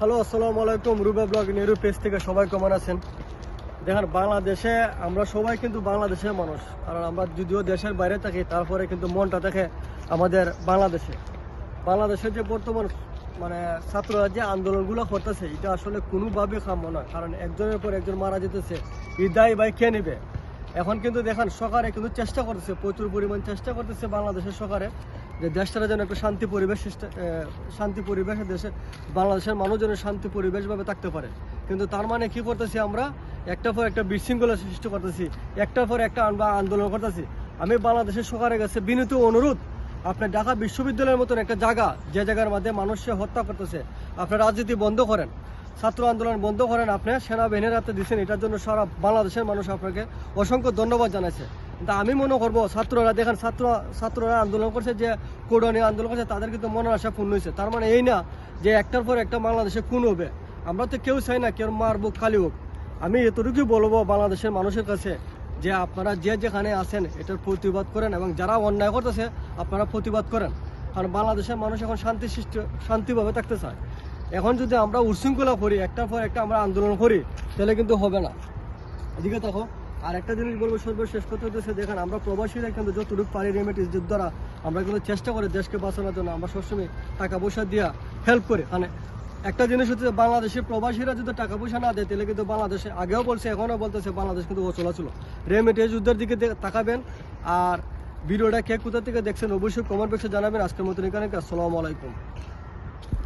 Hello, আসসালামু আলাইকুম। রুবে blog Nehru page থেকে সবাই কেমন আছেন? দেখেন, বাংলাদেশে আমরা সবাই কিন্তু বাংলাদেশের মানুষ। কারণ আমরা যদিও দেশের বাইরে থাকি, তারপরে কিন্তু মনটা থাকে আমাদের বাংলাদেশে। বাংলাদেশের যে বর্তমান মানে ছাত্ররা যে আন্দোলনগুলো করতেছে, এটা আসলে কোনোভাবে কাম্য নয়। কারণ একজনের পর একজন মারা যেতেছে, বিদায় ভাই কে নেবে? এখন কিন্তু দেখেন, সরকারে কিন্তু চেষ্টা করতেছে, প্রচুর পরিমাণ চেষ্টা করতেছে বাংলাদেশের সরকারে। যে দেশটার যেন একটা শান্তি পরিবেশ শান্তি পরিবেশে দেশে বাংলাদেশের মানুষ যেন শান্তি পরিবেশভাবে থাকতে পারে। কিন্তু তার মানে কি করতেছি আমরা? একটা পর একটা বিশৃঙ্খলা সৃষ্টি করতেছি একটার পর একটা আন্দোলন করতেছি। আমি বাংলাদেশের সরকারের কাছে বিনীত অনুরোধ আপনার ঢাকা বিশ্ববিদ্যালয়ের মতন একটা জায়গা, যে জায়গার মধ্যে মানুষকে হত্যা করতেছে আপনার রাজনীতি বন্ধ করেন, ছাত্র আন্দোলন বন্ধ করেন, আপনি সেনাবাহিনীর হাতে দিচ্ছেন এটার জন্য সারা বাংলাদেশের মানুষ আপনাকে অসংখ্য ধন্যবাদ জানাইছে। কিন্তু আমি মনে করব ছাত্ররা, দেখেন ছাত্র, ছাত্ররা আন্দোলন করছে যে কোরআনী আন্দোলন করছে, তাদের কিন্তু মনের আশা পূর্ণ হয়েছে। তার মানে এই না যে একটার পর একটা বাংলাদেশে খুন হবে। আমরা তো কেউ চাই না কেউ মার বুক খালি হোক। আমি এতটুকুই বলব বাংলাদেশের মানুষের কাছে যে আপনারা যে যেখানে আছেন, এটার প্রতিবাদ করেন এবং যারা অন্যায় করতেছে, আপনারা প্রতিবাদ করেন। কারণ বাংলাদেশের মানুষ এখন শান্তি সৃষ্টি, শান্তিভাবে থাকতে চায়। এখন যদি আমরা উশৃঙ্খলা করি, একটার পর একটা আমরা আন্দোলন করি, তাহলে কিন্তু হবে না। এদিকে দেখো আর একটা জিনিস বলব সর্বশেষ কথা হচ্ছে দেখেন, আমরা প্রবাসীরা কিন্তু যতটুকু পারি রেমিটিস দ্বারা, আমরা কিন্তু চেষ্টা করি দেশকে বাঁচানোর জন্য। আমরা সবসময় টাকা পয়সা দিয়া হেল্প করি। মানে একটা জিনিস হচ্ছে বাংলাদেশের প্রবাসীরা যদি টাকা পয়সা না দেয়, তাহলে কিন্তু বাংলাদেশে আগেও বলছে, এখনও বলতেছে বাংলাদেশ কিন্তু অচলা ছিল রেমিটেন্স যুদ্ধের দিকে তাকাবেন। আর ভিডিওটা কে কোথা থেকে দেখছেন অবশ্যই কমেন্ট বক্সে জানাবেন। আজকের মতন এখানে আসসালামু আলাইকুম।